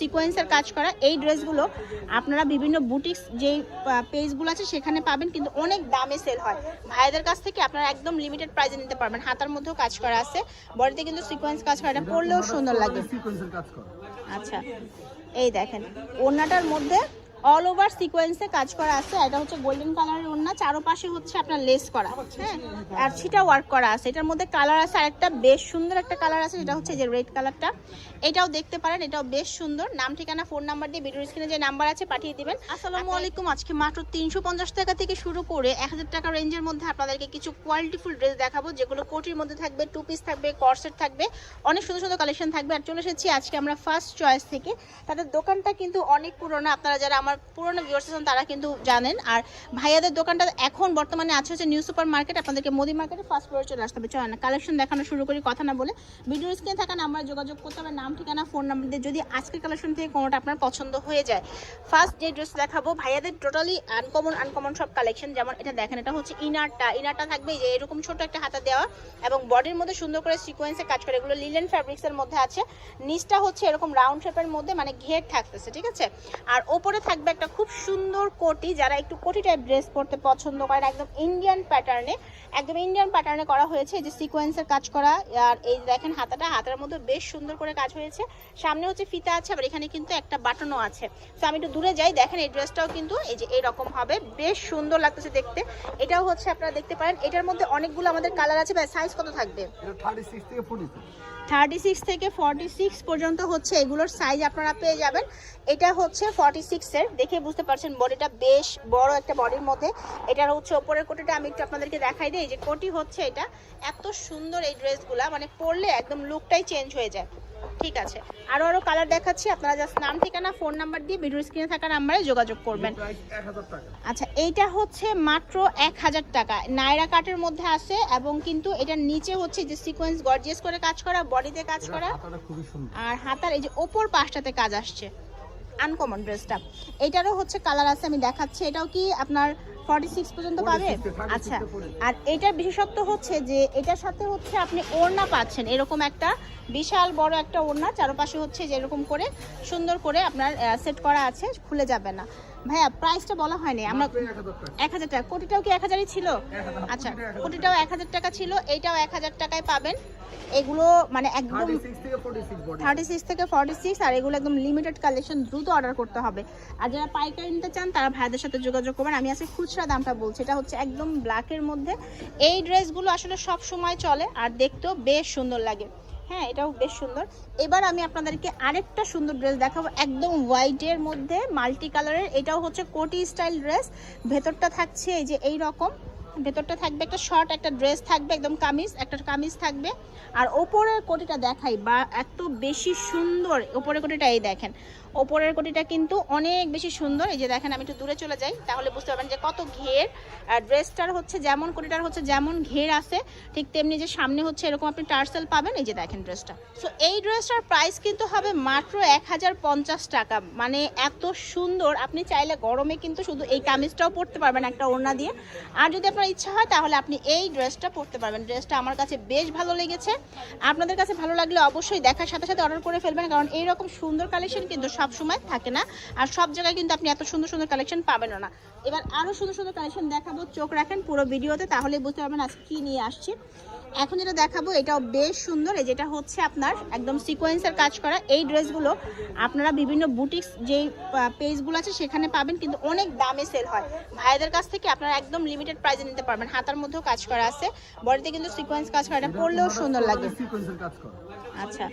সিকোয়েন্সের কাজ করা এই ড্রেসগুলো আপনারা বিভিন্ন বুটিক্স যেই পেজগুলো আছে সেখানে পাবেন কিন্তু অনেক দামে সেল হয়। ভাইদের কাছ থেকে আপনারা একদম লিমিটেড প্রাইসে নিতে পারবেন। হাতার মধ্যেও কাজ করা আছে বডিতে কিন্তু সিকোয়েন্স কাজ করা এটা পরলেও সুন্দর লাগে। আচ্ছা এই দেখেন ওনাটার মধ্যে অল ওভার সিকোয়েন্সে কাজ করা আছে। এটা হচ্ছে গোল্ডেন কালারের ওড়না। চারোপাশে হচ্ছে আপনার লেস করা। হ্যাঁ? আর ছিটা ওয়ার্ক করা আছে। এটার মধ্যে কালার আছে আর একটা বেশ সুন্দর একটা কালার আছে। যেটা হচ্ছে যে রেড কালারটা এটাও দেখতে পারেন। এটাও বেশ সুন্দর। নাম ঠিকানা ফোন নাম্বার দিয়ে ভিডিও স্ক্রিনে যে নাম্বার আছে পাঠিয়ে দিবেন। আসসালামু আলাইকুম। আজকে মাত্র তিনশো পঞ্চাশ টাকা থেকে শুরু করে এক হাজার টাকা রেঞ্জের মধ্যে আপনাদেরকে কিছু কোয়ালিটিফুল ড্রেস দেখাবো। যেগুলো কোটির মধ্যে থাকবে টু পিস থাকবে কর্সেট থাকবে। অনেক সুন্দর সুন্দর কালেকশন থাকবে। আর চলে এসেছি আজকে আমরা ফার্স্ট চয়েস থেকে। তাদের দোকানটা কিন্তু অনেক পুরোনো। আপনারা যারা আমার পুরনো ভিউয়ার্স আছেন তারা কিন্তু জানেন। আর ভাইয়াদের দোকানটা এখন বর্তমানে আছে হচ্ছে নিউ সুপার মার্কেট আপনাদেরকে মোদি মার্কেটে ফার্স্ট ফ্লোরে চলে আসতে হবে। চল না কালেকশন দেখানো শুরু করি, কথা না বলে। ভিডিও স্ক্রিনে থাকা নাম্বার যোগাযোগ করতে হবে, নাম, ঠিকানা ফোন নাম্বার দিয়ে যদি আজকের কালেকশন থেকে কোনোটা আপনার পছন্দ হয়ে যায়। ফার্স্ট যে ড্রেস দেখাবো, ভাইয়াদের টোটালি আনকমন আনকমন সব কালেকশন যেমন এটা দেখেন, এটা হচ্ছে ইনারটা ইনারটা থাকবে যে এরকম ছোট একটা হাতা দেওয়া এবং বডির মধ্যে সুন্দর করে সিকোয়েন্সে কাজ করে। এগুলো লিলেন ফ্যাব্রিক্সের মধ্যে আছে। নিচটা হচ্ছে এরকম রাউন্ড শেপের মধ্যে মানে ঘের থাকতেছে, ঠিক আছে? আর ওপরে থাকবে একটা খুব সুন্দর কোটি, যারা একটু কোটি টাইপ ড্রেস পরতে পছন্দ করেন, একদম ইন্ডিয়ান প্যাটার্নে একদম ইন্ডিয়ান প্যাটার্নে করা হয়েছে। যে সিকোয়েন্সের কাজ করা, আর এই দেখেন হাতাটা, হাতার মধ্যে বেশ সুন্দর করে কাজ হয়েছে। সামনে হচ্ছে ফিতা আছে, আবার এখানে কিন্তু একটা বাটনও আছে। তো আমি একটু দূরে যাই, দেখেন এই ড্রেসটাও কিন্তু এই যে এরকম হবে, বেশ সুন্দর লাগতেছে দেখতে। এটাও হচ্ছে আপনারা দেখতে পারেন, এটার মধ্যে অনেকগুলো আমাদের কালার আছে, ভাই সাইজ কত থাকবে? থার্টি সিক্স থেকে ফর্টি সিক্স পর্যন্ত হচ্ছে এগুলোর সাইজ আপনারা পেয়ে যাবেন। এটা হচ্ছে ফর্টি সিক্সের দেখে বুঝতে পারছেন বডিটা বেশ বড় একটা বডির মধ্যে। এটার হচ্ছে ওপরের কোটিটা আমি একটু আপনাদেরকে দেখাই দিই। যে কোটি হচ্ছে এটা, এত সুন্দর এই ড্রেসগুলা মানে পরলে একদম লুকটাই চেঞ্জ হয়ে যায়। ঠিক আছে। আরও আরও কালার দেখাচ্ছি আপনারা জাস্ট নাম ঠিকানা ফোন নাম্বার দিয়ে ভিডিও স্ক্রিনে থাকা নাম্বারে যোগাযোগ করবেন। আচ্ছা এইটা হচ্ছে মাত্র এক হাজার টাকা। নাইরা কাটের মধ্যে আছে এবং কিন্তু এটার নিচে হচ্ছে যে সিকোয়েন্স গর্জিয়াস করে কাজ করা বডিতে কাজ করা। আর হাতার এই যে ওপর পাশটাতে কাজ আসছে। আনকমন ড্রেসটা এটারও হচ্ছে কালার আছে আমি দেখাচ্ছি। এটাও কি আপনার ফর্টি সিক্স পর্যন্ত 46 পাবে আচ্ছা। আর এটার বিশেষত্ব হচ্ছে যে এটার সাথে হচ্ছে আপনি ওড়না পাচ্ছেন। এরকম একটা বিশাল বড় একটা ওড়না চারপাশে হচ্ছে যে এরকম করে সুন্দর করে আপনার সেট করা আছে খুলে যাবে না। ভাইয়া প্রাইসটা বলা হয়নি। আমরা এক হাজার টাকা। কোটিটাও কি এক হাজারই ছিল? আচ্ছা কোটিটাও এক হাজার টাকা। ছিল। এইটাও এক হাজার টাকায় পাবেন। এগুলো মানে একদম থার্টি সিক্স থেকে ফোর্টি সিক্স আর এগুলো একদম লিমিটেড কালেকশন দ্রুত অর্ডার করতে হবে। আর যারা পাইকারি নিতে চান তারা ভাইদের সাথে যোগাযোগ করবেন। আমি আজকে খুচরা দামটা বলছি। এটা হচ্ছে একদম ব্ল্যাকের মধ্যে। এই ড্রেসগুলো আসলে সব সময় চলে আর দেখতেও বেশ সুন্দর লাগে। হ্যাঁ এটাও বেশ সুন্দর। এবার আমি আপনাদেরকে আরেকটা সুন্দর ড্রেস দেখাবো, একদম হোয়াইটের মধ্যে মাল্টি কালারের এটাও হচ্ছে কোটি স্টাইল ড্রেস ভেতরটা থাকছে এই যে এই রকম ভেতরটা থাকবে একটা শর্ট, একটা ড্রেস থাকবে, একদম কামিজ, একটা কামিজ থাকবে। আর ওপরের কোটিটা দেখাই, বা এত বেশি সুন্দর, ওপরের কোটিটা এই দেখেন। ওপরের কোটিটা কিন্তু অনেক বেশি সুন্দর। এই যে দেখেন, আমি একটু দূরে চলে যাই, তাহলে বুঝতে পারবেন যে কত ঘের। আর ড্রেসটার হচ্ছে যেমন, কোটিটার হচ্ছে যেমন ঘের আছে, ঠিক তেমনি যে সামনে হচ্ছে এরকম আপনি টার্সেল পাবেন, এই যে দেখেন ড্রেসটা। সো এই ড্রেসটার প্রাইস কিন্তু হবে মাত্র এক হাজার পঞ্চাশ টাকা। মানে এত সুন্দর, আপনি চাইলে গরমে কিন্তু শুধু এই কামিজটাও পরতে পারবেন একটা ওড়না দিয়ে। আর যদি আপনার ইচ্ছা হয়, তাহলে আপনি এই ড্রেসটা পরতে পারবেন। ড্রেসটা আমার কাছে বেশ ভালো লেগেছে। আপনাদের কাছে ভালো লাগলে অবশ্যই দেখার সাথে সাথে অর্ডার করে ফেলবেন, কারণ এইরকম সুন্দর কালেকশন কিন্তু সব সময় থাকে না। আর সব জায়গায় কিন্তু আপনি এত সুন্দর সুন্দর কালেকশন পাবেন না। এবার আরও সুন্দর সুন্দর কালেকশন দেখাবো, চোখ রাখেন পুরো ভিডিওতে তাহলে বুঝতে পারবেন আজ কি নিয়ে আসছি। এখন যেটা দেখাবো এটাও বেশ সুন্দর। এই যেটা হচ্ছে আপনার একদম সিকোয়েন্সের কাজ করা এই ড্রেসগুলো আপনারা বিভিন্ন বুটিক্স যেই পেজগুলো আছে সেখানে পাবেন কিন্তু অনেক দামে সেল হয়। ভাইদের কাছ থেকে আপনারা একদম লিমিটেড প্রাইসে নিতে পারবেন। হাতার মধ্যেও কাজ করা আছে বডিতে কিন্তু সিকোয়েন্স কাজ করা এটা পরলেও সুন্দর লাগে। আচ্ছা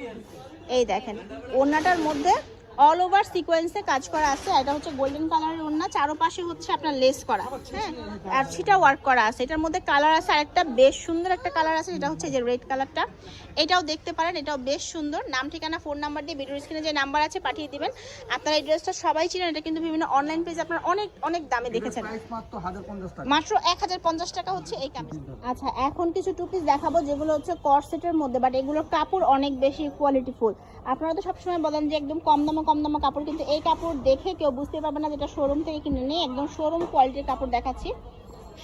এই দেখেন ওড়নাটার মধ্যে অল ওভার সিকোয়েন্সে কাজ করা আছে। এটা হচ্ছে গোল্ডেন কালারের ওড়না। চারোপাশে হচ্ছে আপনার লেস করা। হ্যাঁ? আর ছিটা ওয়ার্ক করা আছে। এটার মধ্যে কালার আছে আর একটা বেশ সুন্দর একটা কালার আছে। যেটা হচ্ছে যে রেড কালারটা এটাও দেখতে পারেন। এটাও বেশ সুন্দর। নাম ঠিকানা ফোন নাম্বার দিয়ে ভিডিও স্ক্রিনে যে নাম্বার আছে পাঠিয়ে দিবেন। আপনারা এই ড্রেসটা সবাই চিনেন। এটা কিন্তু বিভিন্ন অনলাইন পেজে আপনারা অনেক অনেক দামে দেখেছেন। মাত্র এক হাজার পঞ্চাশ টাকা হচ্ছে এই কামিজ আচ্ছা এখন কিছু টু পিস দেখাবো যেগুলো হচ্ছে কর্সেটের মধ্যে। বাট এগুলোর কাপড় অনেক বেশি কোয়ালিটি ফুল আপনারা তো সবসময় বলেন যে একদম কম দামে কম দামে কাপড়, কিন্তু এই কাপড় দেখে কেউ বুঝতে পারবে না যেটা শোরুম থেকে কিনে নিয়ে একদম শোরুম কোয়ালিটির কাপড় দেখাচ্ছি।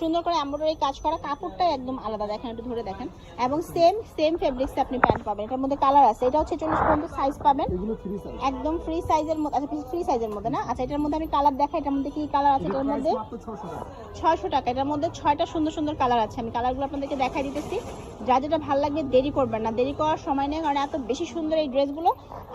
সুন্দর করে এমব্রয়ডারি কাজ করা কাপড়টাই একদম আলাদা। দেখেন একটু ধরে দেখেন। এবং সেম সেম ফেব্রিক্সে আপনি প্যান্ট পাবেন। এটার মধ্যে কালার আছে। এটা হচ্ছে চল্লিশ পর্যন্ত সাইজ পাবেন। একদম ফ্রি সাইজের মধ্যে আচ্ছা ফ্রি সাইজের মধ্যে না? আচ্ছা এটার মধ্যে আমি কালার দেখাই। এটার মধ্যে কি কালার আছে? এটার মধ্যে 600 টাকা। ছয়শো টাকা। এটার মধ্যে ছয়টা সুন্দর সুন্দর কালার আছে। আমি কালারগুলো আপনাদেরকে দেখাই দিতেছি। যা যেটা ভালো লাগবে দেরি করবেন না। দেরি করার সময় নেই কারণ এত বেশি সুন্দর এই ড্রেসগুলো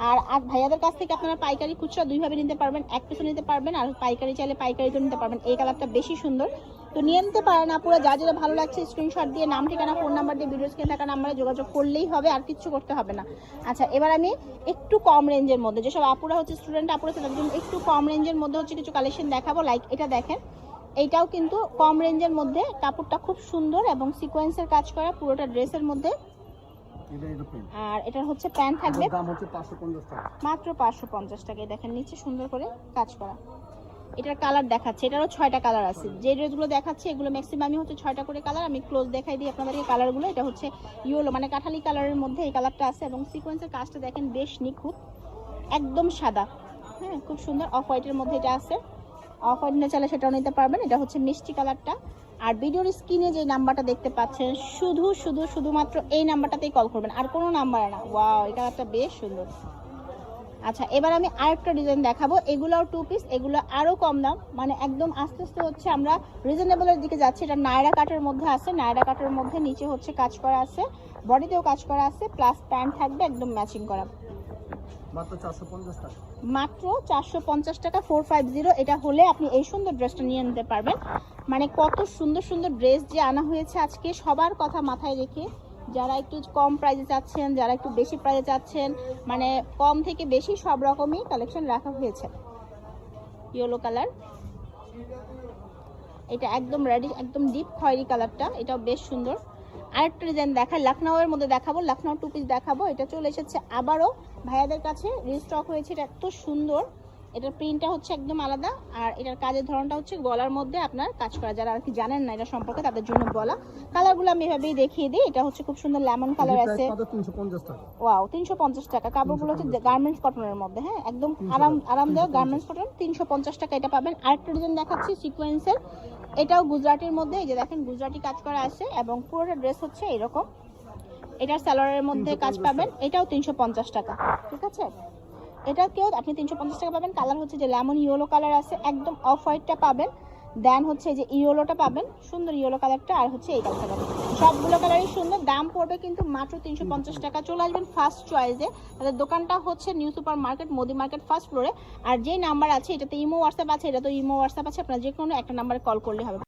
আর আর ভাইয়াদের কাছ থেকে আপনারা পাইকারি খুচরা দুইভাবে নিতে পারবেন। এক পিসও নিতে পারবেন আর পাইকারি চাইলে পাইকারিতেও নিতে পারবেন। এই কালারটা বেশি সুন্দর। তো নিয়ে নিতে পারেন আপুরা যা যেটা ভালো লাগছে স্ক্রিনশট দিয়ে নাম ঠিকানা ফোন নাম্বার দিয়ে ভিডিও স্ক্রিনে থাকা নাম্বারে যোগাযোগ করলেই হবে আর কিচ্ছু করতে হবে না। আচ্ছা এবার আমি একটু কম রেঞ্জের মধ্যে যেসব আপুরা হচ্ছে স্টুডেন্ট আপুরা তাদের জন্য একটু কম রেঞ্জের মধ্যে হচ্ছে কিছু কালেকশন দেখাবো লাইক এটা দেখেন। এইটাও কিন্তু কম রেঞ্জের মধ্যে কাপড়টা খুব সুন্দর এবং সিকোয়েন্সের কাজ করা পুরোটা ড্রেসের মধ্যে। এটা এটা আর এটার হচ্ছে প্যান্ট থাকবে। দাম হচ্ছে 550 টাকা। মাত্র পাঁচশো পঞ্চাশ টাকায় দেখেন নিচে সুন্দর করে কাজ করা। এটার কালার দেখাচ্ছে এটারও ছয়টা কালার আছে। যে ড্রেসগুলো দেখাচ্ছে এগুলো ম্যাক্সিমামই হচ্ছে ছয়টা করে কালার আমি ক্লোজ দেখাই দিই আপনাদেরকে কালারগুলো এটা হচ্ছে ইয়েলো মানে কাঠালি কালারের মধ্যে এই কালারটা আছে এবং সিকোয়েন্সের কাজটা দেখেন বেশ নিখুঁত একদম সাদা। হ্যাঁ খুব সুন্দর অফ হোয়াইটের মধ্যে এটা আছে। অফ হোয়াইট না চাইলে সেটাও নিতে পারবেন এটা হচ্ছে মিষ্টি কালারটা আর ভিডিওর স্ক্রিনে যে নাম্বারটা দেখতে পাচ্ছেন শুধু শুধু শুধুমাত্র এই নাম্বারটাতেই কল করবেন আর কোনো নাম্বারে না। ওয়াও এই কালারটা বেশ সুন্দর। আচ্ছা এবার আমি আরেকটা ডিজাইন দেখাবো। এগুলোও টু পিস এগুলো আরও কম দাম। মানে একদম আস্তে আস্তে হচ্ছে আমরা রিজনেবলের দিকে যাচ্ছি। এটা নায়রা কাটের মধ্যে আছে নায়রা কাটের মধ্যে নিচে হচ্ছে কাজ করা আছে। বডিতেও কাজ করা আছে প্লাস প্যান্ট থাকবে একদম ম্যাচিং করা। মাত্র 450 টাকা। মাত্র চারশো পঞ্চাশ টাকা ফোর ফাইভ জিরো এটা হলে আপনি এই সুন্দর ড্রেসটা নিয়ে নিতে পারবেন। মানে কত সুন্দর সুন্দর ড্রেস যে আনা হয়েছে আজকে সবার কথা মাথায় রেখে যারা একটু কম প্রাইজে চাচ্ছেন, যারা একটু বেশি প্রাইজে চাচ্ছেন মানে কম থেকে বেশি সব রকমই কালেকশন রাখা হয়েছে। ইয়েলো কালার এটা একদম রেডি একদম ডিপ খয়েরি কালারটা এটাও বেশ সুন্দর। আরেকটা ডিজাইন দেখায় লখনউয়ের মধ্যে দেখাবো, লখনউ টু পিস দেখাবো। এটা চলে এসেছে আবারও ভাইয়াদের কাছে রিস্টক হয়েছে, এটা এত সুন্দর। এটার প্রিন্টটা হচ্ছে একদম আলাদা আর এটার কাজের ধরনটা হচ্ছে গলার মধ্যে আপনার কাজ করা। যারা আর কি জানেন না এটা সম্পর্কে তাদের জন্য বলা। কালারগুলো আমি এভাবেই দেখিয়ে দিই। এটা হচ্ছে খুব সুন্দর লেমন কালার আছে। প্রাইস মাত্র 350 টাকা। ওয়াও তিনশো পঞ্চাশ টাকা। কাপড়গুলো হচ্ছে গার্মেন্টস কটনের মধ্যে হ্যাঁ? একদম আরাম আরামদায়ক গার্মেন্টস কটন তিনশো পঞ্চাশ টাকা এটা পাবেন। আরেকটা ডিজাইন দেখাচ্ছি সিকোয়েন্সের এটাও গুজরাটির মধ্যে এই যে দেখেন গুজরাটি কাজ করা আছে এবং পুরোটা ড্রেস হচ্ছে এরকম। এটার স্যালোয়ারের মধ্যে কাজ পাবেন। এটাও তিনশো পঞ্চাশ টাকা। ঠিক আছে? এটা কেউ, আপনি তিনশো পঞ্চাশ টাকা পাবেন। কালার হচ্ছে যে লেমন ইয়েলো কালার আছে, একদম অফ হোয়াইটটা পাবেন। দেন হচ্ছে যে ইয়েলোটা পাবেন, সুন্দর ইয়েলো কালারটা আর হচ্ছে এই কালারটা পাবেন। সবগুলো কালারই সুন্দর, দাম পড়বে কিন্তু মাত্র তিনশো পঞ্চাশ টাকা। চলে আসবেন ফার্স্ট চয়েসে তাদের দোকানটা হচ্ছে new super market Modi market first ফ্লোরে আর যে নাম্বার আছে, এটাতে ইমো হোয়াটসঅ্যাপ আছে এটা তো ইমো হোয়াটসঅ্যাপ আছে, আপনার যে কোনো একটা নাম্বারে কল করলে হবে।